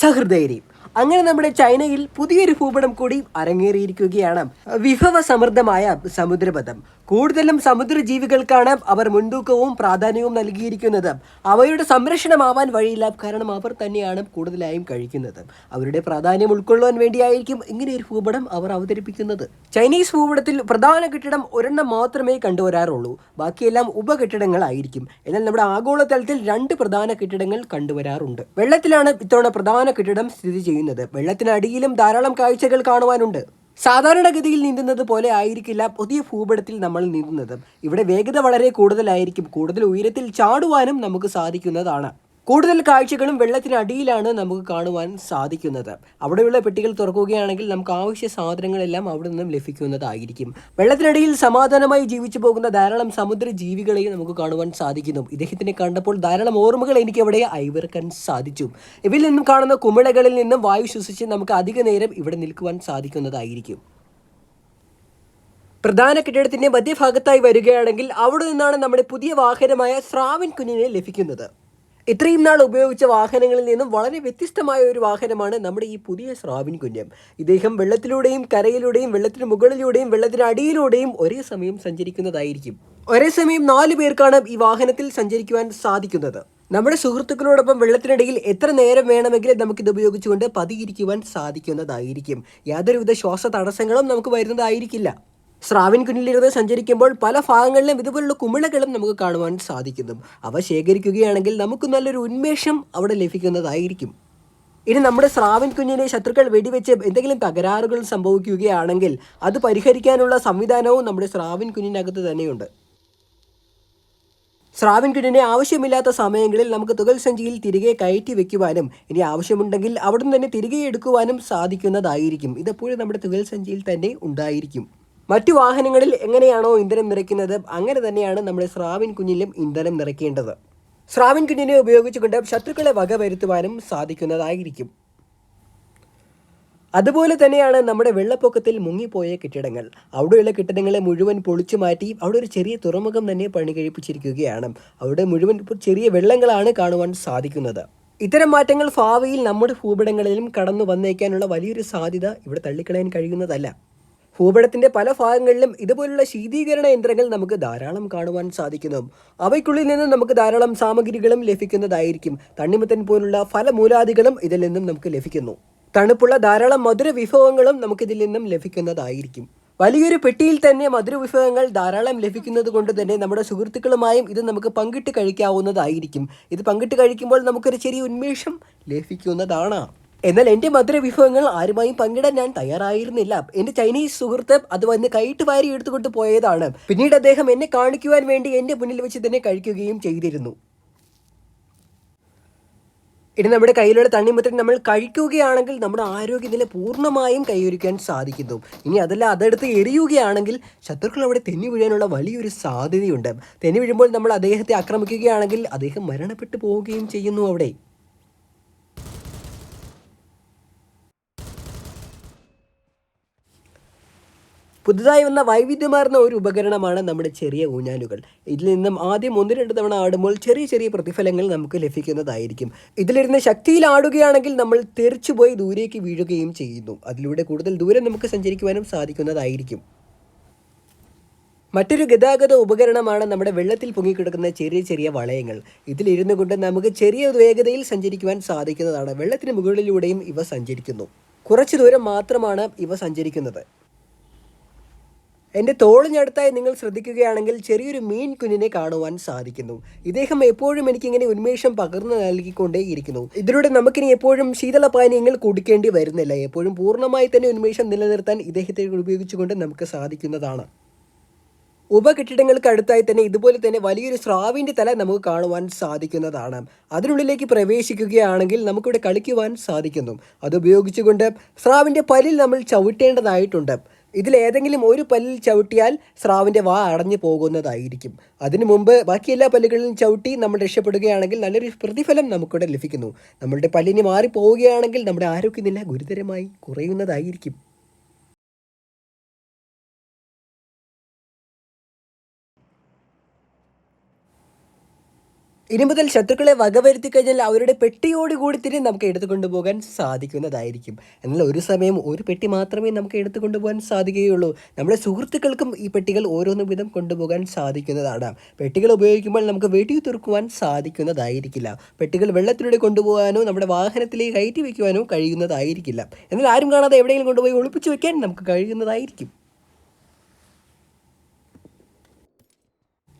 സഹൃദയരി അങ്ങനെ നമ്മുടെ ചൈനയിൽ പുതിയൊരു ഭൂപടം കൂടി അരങ്ങേറിയിരിക്കുകയാണ് വിഭവ സമൃദ്ധമായ സമുദ്രപഥം കൂടുതലും സമുദ്രജീവികൾക്കാണ് അവർ മുൻതൂക്കവും പ്രാധാന്യവും നൽകിയിരിക്കുന്നത്. അവയുടെ സംരക്ഷണമാവാൻ വഴിയില്ല. കാരണം അവർ തന്നെയാണ് കൂടുതലായും കഴിക്കുന്നത്. അവരുടെ പ്രാധാന്യം ഉൾക്കൊള്ളുവാൻ വേണ്ടിയായിരിക്കും ഇങ്ങനെ ഒരു ഭൂപടം അവർ അവതരിപ്പിക്കുന്നത്. ചൈനീസ് ഭൂപടത്തിൽ പ്രധാന കെട്ടിടം ഒരെണ്ണം മാത്രമേ കണ്ടുവരാറുള്ളൂ. ബാക്കിയെല്ലാം ഉപകെട്ടിടങ്ങളായിരിക്കും എന്നാൽ നമ്മുടെ ആഗോളതലത്തിൽ രണ്ട് പ്രധാന കെട്ടിടങ്ങൾ കണ്ടുവരാറുണ്ട്. വെള്ളത്തിലാണ് ഇത്തവണ പ്രധാന കെട്ടിടം സ്ഥിതി ചെയ്യുന്നത്. വെള്ളത്തിനടിയിലും ധാരാളം കാഴ്ചകൾ കാണുവാനുണ്ട്. സാധാരണഗതിയിൽ നീന്തുന്നത് പോലെ ആയിരിക്കില്ല പുതിയ ഭൂപടത്തിൽ നമ്മൾ നീന്തുന്നത്. ഇവിടെ വേഗത വളരെ കൂടുതലായിരിക്കും. കൂടുതൽ ഉയരത്തിൽ ചാടുവാനും നമുക്ക് സാധിക്കുന്നതാണ്. കൂടുതൽ കാഴ്ചകളും വെള്ളത്തിനടിയിലാണ് നമുക്ക് കാണുവാൻ സാധിക്കുന്നത്. അവിടെയുള്ള പെട്ടികൾ തുറക്കുകയാണെങ്കിൽ നമുക്ക് ആവശ്യ സാധനങ്ങളെല്ലാം അവിടെ നിന്നും ലഭിക്കുന്നതായിരിക്കും. വെള്ളത്തിനടിയിൽ സമാധാനമായി ജീവിച്ചു പോകുന്ന ധാരാളം സമുദ്ര നമുക്ക് കാണുവാൻ സാധിക്കുന്നു. ഇദ്ദേഹത്തിനെ കണ്ടപ്പോൾ ധാരാളം ഓർമ്മകൾ എനിക്ക് അവിടെ അയവിറക്കാൻ സാധിച്ചു. ഇവയിൽ നിന്നും കാണുന്ന കുമിളകളിൽ നിന്നും വായു ശ്വസിച്ച് നമുക്ക് അധിക നേരം ഇവിടെ നിൽക്കുവാൻ സാധിക്കുന്നതായിരിക്കും. പ്രധാന കെട്ടിടത്തിന്റെ മധ്യഭാഗത്തായി വരികയാണെങ്കിൽ അവിടെ നിന്നാണ് നമ്മുടെ പുതിയ വാഹനമായ സ്രാവിൻ കുഞ്ഞിനെ ലഭിക്കുന്നത്. ഇത്രയും നാൾ ഉപയോഗിച്ച വാഹനങ്ങളിൽ നിന്നും വളരെ വ്യത്യസ്തമായ ഒരു വാഹനമാണ് നമ്മുടെ ഈ പുതിയ സ്രാവിൻ കുഞ്ഞം. ഇദ്ദേഹം വെള്ളത്തിലൂടെയും കരയിലൂടെയും വെള്ളത്തിന് മുകളിലൂടെയും വെള്ളത്തിന് അടിയിലൂടെയും ഒരേ സമയം സഞ്ചരിക്കുന്നതായിരിക്കും. ഒരേ സമയം നാലു പേർക്കാണ് ഈ വാഹനത്തിൽ സഞ്ചരിക്കുവാൻ സാധിക്കുന്നത്. നമ്മുടെ സുഹൃത്തുക്കളോടൊപ്പം വെള്ളത്തിനിടയിൽ എത്ര നേരം വേണമെങ്കിലും നമുക്കിത് ഉപയോഗിച്ചുകൊണ്ട് പതിയിരിക്കുവാൻ സാധിക്കുന്നതായിരിക്കും. യാതൊരുവിധ ശ്വാസ തടസ്സങ്ങളും നമുക്ക് വരുന്നതായിരിക്കില്ല. സ്രാവിൻ കുഞ്ഞിലിരുന്ന് സഞ്ചരിക്കുമ്പോൾ പല ഭാഗങ്ങളിലും ഇതുപോലുള്ള കുമിളകളും നമുക്ക് കാണുവാൻ സാധിക്കുന്നു. അവ ശേഖരിക്കുകയാണെങ്കിൽ നമുക്ക് നല്ലൊരു ഉന്മേഷം അവിടെ ലഭിക്കുന്നതായിരിക്കും. ഇനി നമ്മുടെ സ്രാവിൻ കുഞ്ഞിനെ ശത്രുക്കൾ വെടിവെച്ച് എന്തെങ്കിലും തകരാറുകൾ സംഭവിക്കുകയാണെങ്കിൽ അത് പരിഹരിക്കാനുള്ള സംവിധാനവും നമ്മുടെ സ്രാവിൻ കുഞ്ഞിനകത്ത് തന്നെയുണ്ട്. സ്രാവിൻ കുഞ്ഞിനെ ആവശ്യമില്ലാത്ത സമയങ്ങളിൽ നമുക്ക് തുകൽ സഞ്ചിയിൽ തിരികെ കയറ്റി വെക്കുവാനും ഇനി ആവശ്യമുണ്ടെങ്കിൽ അവിടുന്ന് തന്നെ തിരികെ എടുക്കുവാനും സാധിക്കുന്നതായിരിക്കും. ഇതെപ്പോഴും നമ്മുടെ തുകൽ സഞ്ചിയിൽ തന്നെ ഉണ്ടായിരിക്കും. മറ്റു വാഹനങ്ങളിൽ എങ്ങനെയാണോ ഇന്ധനം നിറയ്ക്കുന്നത്? അങ്ങനെ തന്നെയാണ് നമ്മുടെ സ്രാവിൻ കുഞ്ഞിലും ഇന്ധനം നിറയ്ക്കേണ്ടത്. സ്രാവിൻ കുഞ്ഞിനെ ഉപയോഗിച്ചുകൊണ്ട് ശത്രുക്കളെ വകവരുത്തുവാനും സാധിക്കുന്നതായിരിക്കും. അതുപോലെ തന്നെയാണ് നമ്മുടെ വെള്ളപ്പൊക്കത്തിൽ മുങ്ങിപ്പോയ കെട്ടിടങ്ങൾ. അവിടെയുള്ള കെട്ടിടങ്ങളെ മുഴുവൻ പൊളിച്ചു മാറ്റി അവിടെ ഒരു ചെറിയ തുറമുഖം തന്നെ പണി കഴിപ്പിച്ചിരിക്കുകയാണ്. അവിടെ മുഴുവൻ ചെറിയ വെള്ളങ്ങളാണ് കാണുവാൻ സാധിക്കുന്നത്. ഇത്തരം മാറ്റങ്ങൾ ഭാവിയിൽ നമ്മുടെ ഭൂപടങ്ങളിലും കടന്നു വന്നേക്കാനുള്ള വലിയൊരു സാധ്യത ഇവിടെ തള്ളിക്കളയാൻ കഴിയുന്നതല്ല. ഭൂപടത്തിന്റെ പല ഭാഗങ്ങളിലും ഇതുപോലുള്ള ശീതീകരണ യന്ത്രങ്ങൾ നമുക്ക് ധാരാളം കാണുവാൻ സാധിക്കുന്നു. അവയ്ക്കുള്ളിൽ നിന്ന് നമുക്ക് ധാരാളം സാമഗ്രികളും ലഭിക്കുന്നതായിരിക്കും. തണ്ണിമത്തൻ പോലുള്ള ഫലമൂലാദികളും ഇതിൽ നിന്നും നമുക്ക് ലഭിക്കുന്നു. തണുപ്പുള്ള ധാരാളം മധുര വിഭവങ്ങളും നമുക്കിതിൽ നിന്നും ലഭിക്കുന്നതായിരിക്കും. വലിയൊരു പെട്ടിയിൽ തന്നെ മധുര വിഭവങ്ങൾ ധാരാളം ലഭിക്കുന്നത് കൊണ്ട് തന്നെ നമ്മുടെ സുഹൃത്തുക്കളുമായും ഇത് നമുക്ക് പങ്കിട്ട് കഴിക്കാവുന്നതായിരിക്കും. ഇത് പങ്കിട്ട് കഴിക്കുമ്പോൾ നമുക്കൊരു ചെറിയ ഉന്മേഷം ലഭിക്കുന്നതാണ്. എന്നാൽ എന്റെ മധുര വിഭവങ്ങൾ ആരുമായും പങ്കിടാൻ ഞാൻ തയ്യാറായിരുന്നില്ല. എന്റെ ചൈനീസ് സുഹൃത്ത് അത് വന്ന് കൈയിട്ട് വാരി എടുത്തുകൊണ്ട് പോയതാണ്. പിന്നീട് അദ്ദേഹം എന്നെ കാണിക്കുവാൻ വേണ്ടി എന്റെ മുന്നിൽ വെച്ച് തന്നെ കഴിക്കുകയും ചെയ്തിരുന്നു. ഇനി നമ്മുടെ കയ്യിലുള്ള തണ്ണിമത്തൻ നമ്മൾ കഴിക്കുകയാണെങ്കിൽ നമ്മുടെ ആരോഗ്യനില പൂർണമായും കൈവരിക്കാൻ സാധിക്കുന്നു. ഇനി അതല്ല അതെടുത്ത് എറിയുകയാണെങ്കിൽ ശത്രുക്കൾ അവിടെ തെന്നി വീഴാനുള്ള വലിയൊരു സാധ്യതയുണ്ട്. തെന്നി വീഴുമ്പോൾ നമ്മൾ അദ്ദേഹത്തെ ആക്രമിക്കുകയാണെങ്കിൽ അദ്ദേഹം മരണപ്പെട്ടു പോവുകയും ചെയ്യുന്നു അവിടെ. പുതുതായി വന്ന വൈവിധ്യമാർന്ന ഒരു ഉപകരണമാണ് നമ്മുടെ ചെറിയ ഊഞ്ഞാലുകൾ. ഇതിൽ നിന്നും ആദ്യം ഒന്ന് രണ്ട് തവണ ആടുമ്പോൾ ചെറിയ ചെറിയ പ്രതിഫലങ്ങൾ നമുക്ക് ലഭിക്കുന്നതായിരിക്കും. ഇതിലിരുന്ന് ശക്തിയിൽ ആടുകയാണെങ്കിൽ നമ്മൾ തെറിച്ചുപോയി ദൂരേക്ക് വീഴുകയും ചെയ്യുന്നു. അതിലൂടെ കൂടുതൽ ദൂരം നമുക്ക് സഞ്ചരിക്കുവാനും സാധിക്കുന്നതായിരിക്കും. മറ്റൊരു ഗതാഗത ഉപകരണമാണ് നമ്മുടെ വെള്ളത്തിൽ പൊങ്ങിക്കിടക്കുന്ന ചെറിയ ചെറിയ വളയങ്ങൾ. ഇതിലിരുന്നു കൊണ്ട് നമുക്ക് ചെറിയ വേഗതയിൽ സഞ്ചരിക്കുവാൻ സാധിക്കുന്നതാണ്. വെള്ളത്തിന് മുകളിലൂടെയും ഇവ സഞ്ചരിക്കുന്നു. കുറച്ചു ദൂരം മാത്രമാണ് ഇവ സഞ്ചരിക്കുന്നത്. എന്റെ തോളിനടുത്തായി നിങ്ങൾ ശ്രദ്ധിക്കുകയാണെങ്കിൽ ചെറിയൊരു മീൻ കുഞ്ഞിനെ കാണുവാൻ സാധിക്കുന്നു. ഇദ്ദേഹം എപ്പോഴും എനിക്കിങ്ങനെ ഉന്മേഷം പകർന്നു നൽകിക്കൊണ്ടേയിരിക്കുന്നു ഇതിലൂടെ നമുക്കിനി എപ്പോഴും ശീതള പാനീയങ്ങൾ കുടിക്കേണ്ടി വരുന്നില്ല. എപ്പോഴും പൂർണമായി തന്നെ ഉന്മേഷം നിലനിർത്താൻ ഇദ്ദേഹത്തെ ഉപയോഗിച്ചുകൊണ്ട് നമുക്ക് സാധിക്കുന്നതാണ്. ഉപകെട്ടിടങ്ങൾക്ക് അടുത്തായി തന്നെ ഇതുപോലെ തന്നെ വലിയൊരു സ്രാവിന്റെ തല നമുക്ക് കാണുവാൻ സാധിക്കുന്നതാണ്. അതിനുള്ളിലേക്ക് പ്രവേശിക്കുകയാണെങ്കിൽ നമുക്കിവിടെ കളിക്കുവാൻ സാധിക്കുന്നു. അതുപയോഗിച്ചുകൊണ്ട് സ്രാവിന്റെ പല്ലിൽ നമ്മൾ ചവിട്ടേണ്ടതായിട്ടുണ്ട്. ഇതിൽ ഏതെങ്കിലും ഒരു പല്ലിൽ ചവിട്ടിയാൽ സ്രാവിന്റെ വാ അടഞ്ഞു പോകുന്നതായിരിക്കും. അതിനു മുമ്പ് ബാക്കി എല്ലാ പല്ലുകളിലും ചവിട്ടി നമ്മൾ രക്ഷപ്പെടുകയാണെങ്കിൽ നല്ലൊരു പ്രതിഫലം നമുക്കിവിടെ ലഭിക്കുന്നു. നമ്മളുടെ പല്ലിന് മാറി പോവുകയാണെങ്കിൽ നമ്മുടെ ആരോഗ്യനില ഗുരുതരമായി കുറയുന്നതായിരിക്കും. ഇനി മുതൽ ശത്രുക്കളെ വകവരുത്തി കഴിഞ്ഞാൽ അവരുടെ പെട്ടിയോട് കൂടി തന്നെ നമുക്ക് എടുത്തുകൊണ്ടു പോകാൻ സാധിക്കുന്നതായിരിക്കും. എന്നാൽ ഒരു സമയം ഒരു പെട്ടി മാത്രമേ നമുക്ക് എടുത്തുകൊണ്ടു പോകാൻ സാധിക്കുകയുള്ളൂ. നമ്മുടെ സുഹൃത്തുക്കൾക്കും ഈ പെട്ടികൾ ഓരോന്നും വിധം കൊണ്ടുപോകാൻ സാധിക്കുന്നതാണ്. പെട്ടികൾ ഉപയോഗിക്കുമ്പോൾ നമുക്ക് വെടി തുറക്കുവാൻ സാധിക്കുന്നതായിരിക്കില്ല. പെട്ടികൾ വെള്ളത്തിലൂടെ കൊണ്ടുപോകാനോ നമ്മുടെ വാഹനത്തിലേക്ക് കയറ്റി വയ്ക്കുവാനോ കഴിയുന്നതായിരിക്കില്ല. എന്നാൽ ആരും കാണാതെ എവിടെയെങ്കിലും കൊണ്ടുപോയി ഒളിപ്പിച്ചു വയ്ക്കാൻ നമുക്ക് കഴിയുന്നതായിരിക്കും.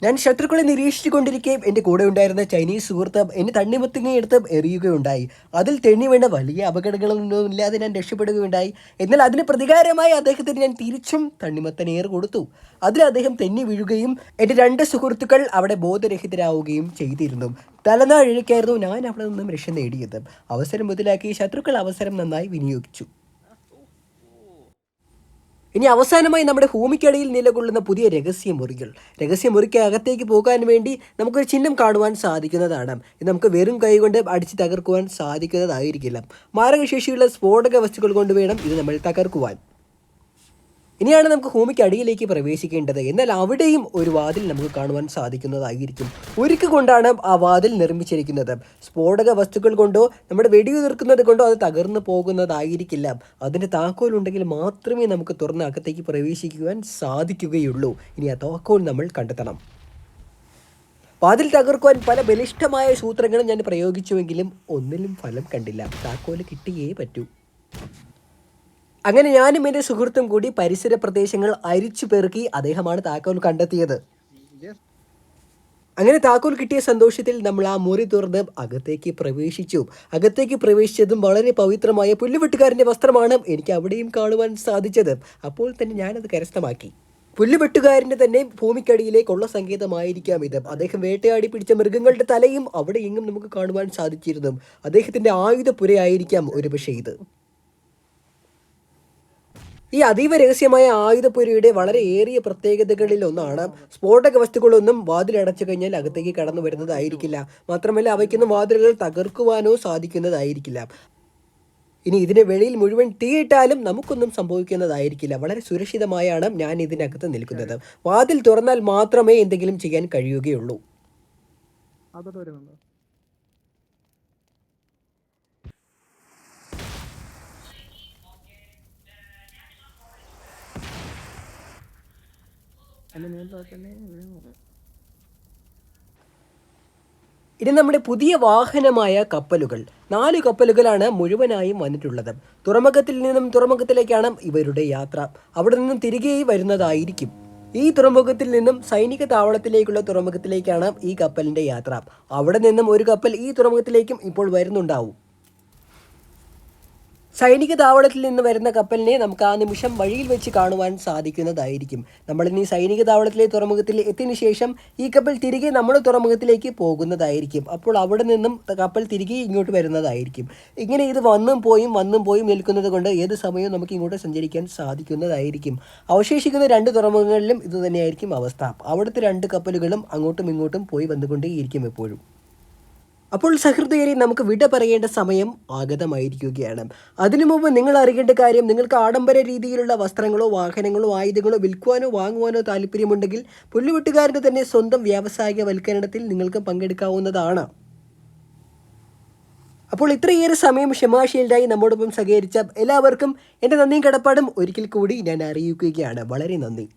ഞാൻ ശത്രുക്കളെ നിരീക്ഷിച്ചുകൊണ്ടിരിക്കെ എന്റെ കൂടെ ഉണ്ടായിരുന്ന ചൈനീസ് സുഹൃത്ത് എന്നെ തണ്ണിമത്തങ്ങ എടുത്ത് എറിയുകയുണ്ടായി. അതിൽ തെന്നി വേണ്ട വലിയ അപകടങ്ങളൊന്നും ഇല്ലാതെ ഞാൻ രക്ഷപ്പെടുകയുണ്ടായി. എന്നാൽ അതിന് പ്രതികാരമായി അദ്ദേഹത്തിന് ഞാൻ തിരിച്ചും തണ്ണിമത്തനേർ കൊടുത്തു. അതിൽ അദ്ദേഹം തെന്നി വീഴുകയും എന്റെ രണ്ട് സുഹൃത്തുക്കൾ അവിടെ ബോധരഹിതരാവുകയും ചെയ്തിരുന്നു. തലനാഴിക്കായിരുന്നു ഞാൻ അവിടെ നിന്നും രക്ഷ നേടിയത്. അവസരം മുതലാക്കി ശത്രുക്കൾ അവസരം നന്നായി വിനിയോഗിച്ചു. ഇനി അവസാനമായി നമ്മുടെ ഭൂമിക്കടിയിൽ നിലകൊള്ളുന്ന പുതിയ രഹസ്യ മുറികൾ. രഹസ്യ മുറിക്ക് അകത്തേക്ക് പോകാൻ വേണ്ടി നമുക്കൊരു ചിഹ്നം കാണുവാൻ സാധിക്കുന്നതാണ്. ഇത് നമുക്ക് വെറും കൈകൊണ്ട് അടിച്ച് തകർക്കുവാൻ സാധിക്കുന്നതായിരിക്കില്ല. മാരകശേഷിയുള്ള സ്ഫോടക വസ്തുക്കൾ കൊണ്ട് വേണം ഇത് നമ്മൾ തകർക്കുവാൻ. ഇനിയാണ് നമുക്ക് ഭൂമിക്ക് അടിയിലേക്ക് പ്രവേശിക്കേണ്ടത്. എന്നാൽ അവിടെയും ഒരു വാതിൽ നമുക്ക് കാണുവാൻ സാധിക്കുന്നതായിരിക്കും. ഒരുക്ക് കൊണ്ടാണ് ആ വാതിൽ നിർമ്മിച്ചിരിക്കുന്നത്. സ്ഫോടക വസ്തുക്കൾ കൊണ്ടോ നമ്മുടെ വെടിയുതിർക്കുന്നത് കൊണ്ടോ അത് തകർന്നു പോകുന്നതായിരിക്കില്ല. അതിന്റെ താക്കോൽ ഉണ്ടെങ്കിൽ മാത്രമേ നമുക്ക് തുറന്ന് അകത്തേക്ക് പ്രവേശിക്കുവാൻ സാധിക്കുകയുള്ളൂ. ഇനി ആ താക്കോൽ നമ്മൾ കണ്ടെത്തണം. വാതിൽ തകർക്കുവാൻ പല ബലിഷ്ഠമായ സൂത്രങ്ങളും ഞാൻ പ്രയോഗിച്ചുവെങ്കിലും ഒന്നിലും ഫലം കണ്ടില്ല. താക്കോൽ കിട്ടിയേ പറ്റൂ. അങ്ങനെ ഞാനും എന്റെ സുഹൃത്തും കൂടി പരിസര പ്രദേശങ്ങൾ അരിച്ചു പെറുക്കി അദ്ദേഹമാണ് താക്കോൽ കണ്ടെത്തിയത്. അങ്ങനെ താക്കോൽ കിട്ടിയ സന്തോഷത്തിൽ നമ്മൾ ആ മുറി തുറന്ന് അകത്തേക്ക് പ്രവേശിച്ചു. അകത്തേക്ക് പ്രവേശിച്ചതും വളരെ പവിത്രമായ പുല്ലുവെട്ടുകാരന്റെ വസ്ത്രമാണ് എനിക്ക് അവിടെയും കാണുവാൻ സാധിച്ചത്. അപ്പോൾ തന്നെ ഞാനത് കരസ്ഥമാക്കി. പുല്ലുവെട്ടുകാരന്റെ തന്നെ ഭൂമിക്കടിയിലേക്കുള്ള സങ്കേതമായിരിക്കാം ഇത്. അദ്ദേഹം വേട്ടയാടി പിടിച്ച മൃഗങ്ങളുടെ തലയും അവിടെ എങ്ങും നമുക്ക് കാണുവാൻ സാധിച്ചിരുന്നു. അദ്ദേഹത്തിന്റെ ആയുധപ്പുരയായിരിക്കാം ഒരുപക്ഷെ ഇത്. ഈ അതീവ രഹസ്യമായ ആയുധപുരയുടെ വളരെ ഏറിയ പ്രത്യേകതകളിൽ ഒന്നാണ് സ്ഫോടക വസ്തുക്കളൊന്നും വാതിലടച്ചു കഴിഞ്ഞാൽ അകത്തേക്ക് കടന്നു വരുന്നതായിരിക്കില്ല. മാത്രമല്ല അവയ്ക്കൊന്നും വാതിലുകൾ തകർക്കുവാനോ സാധിക്കുന്നതായിരിക്കില്ല. ഇനി ഇതിന് വെളിയിൽ മുഴുവൻ തീയിട്ടാലും നമുക്കൊന്നും സംഭവിക്കുന്നതായിരിക്കില്ല. വളരെ സുരക്ഷിതമായാണ് ഞാൻ ഇതിനകത്ത് നിൽക്കുന്നത്. വാതിൽ തുറന്നാൽ മാത്രമേ എന്തെങ്കിലും ചെയ്യാൻ കഴിയുകയുള്ളൂ. ഇനി നമ്മുടെ പുതിയ വാഹനമായ കപ്പലുകൾ. നാല് കപ്പലുകളാണ് മുഴുവനായും വന്നിട്ടുള്ളത്. തുറമുഖത്തിൽ നിന്നും തുറമുഖത്തിലേക്കാണ് ഇവരുടെ യാത്ര. അവിടെ നിന്നും തിരികെ വരുന്നതായിരിക്കും. ഈ തുറമുഖത്തിൽ നിന്നും സൈനിക താവളത്തിലേക്കുള്ള തുറമുഖത്തിലേക്കാണ് ഈ കപ്പലിന്റെ യാത്ര. അവിടെ നിന്നും ഒരു കപ്പൽ ഈ തുറമുഖത്തിലേക്കും ഇപ്പോൾ വരുന്നുണ്ടാവും. സൈനിക താവളത്തിൽ നിന്ന് വരുന്ന കപ്പലിനെ നമുക്ക് ആ നിമിഷം വഴിയിൽ വെച്ച് കാണുവാൻ സാധിക്കുന്നതായിരിക്കും. നമ്മളിനി സൈനിക താവളത്തിലെ തുറമുഖത്തിൽ എത്തിയതിനു ശേഷം ഈ കപ്പൽ തിരികെ നമ്മുടെ തുറമുഖത്തിലേക്ക് പോകുന്നതായിരിക്കും. അപ്പോൾ അവിടെ നിന്നും കപ്പൽ തിരികെ ഇങ്ങോട്ട് വരുന്നതായിരിക്കും. ഇങ്ങനെ ഇത് വന്നും പോയും വന്നും പോയും നിൽക്കുന്നത് കൊണ്ട് ഏത് സമയവും നമുക്ക് ഇങ്ങോട്ട് സഞ്ചരിക്കാൻ സാധിക്കുന്നതായിരിക്കും. അവശേഷിക്കുന്ന രണ്ട് തുറമുഖങ്ങളിലും ഇത് തന്നെയായിരിക്കും അവസ്ഥ. അവിടുത്തെ രണ്ട് കപ്പലുകളും അങ്ങോട്ടും ഇങ്ങോട്ടും പോയി വന്നുകൊണ്ടേയിരിക്കും എപ്പോഴും. അപ്പോൾ സഹൃദയരെ നമുക്ക് വിട പറയേണ്ട സമയം ആഗതമായിരിക്കുകയാണ്. അതിനു മുമ്പ് നിങ്ങൾ അറിയേണ്ട കാര്യം നിങ്ങൾക്ക് ആഡംബര രീതിയിലുള്ള വസ്ത്രങ്ങളോ വാഹനങ്ങളോ ആയുധങ്ങളോ വിൽക്കുവാനോ വാങ്ങുവാനോ താല്പര്യമുണ്ടെങ്കിൽ പുല്ലുവെട്ടുകാരന്റെ തന്നെ സ്വന്തം വ്യാവസായിക വൽക്കരണത്തിൽ നിങ്ങൾക്ക് പങ്കെടുക്കാവുന്നതാണ്. അപ്പോൾ ഇത്രയേറെ സമയം ക്ഷമാശീലായി നമ്മോടൊപ്പം സഹകരിച്ച എല്ലാവർക്കും എന്റെ നന്ദിയും കടപ്പാടും ഒരിക്കൽ കൂടി ഞാൻ അറിയിക്കുകയാണ്. വളരെ നന്ദി.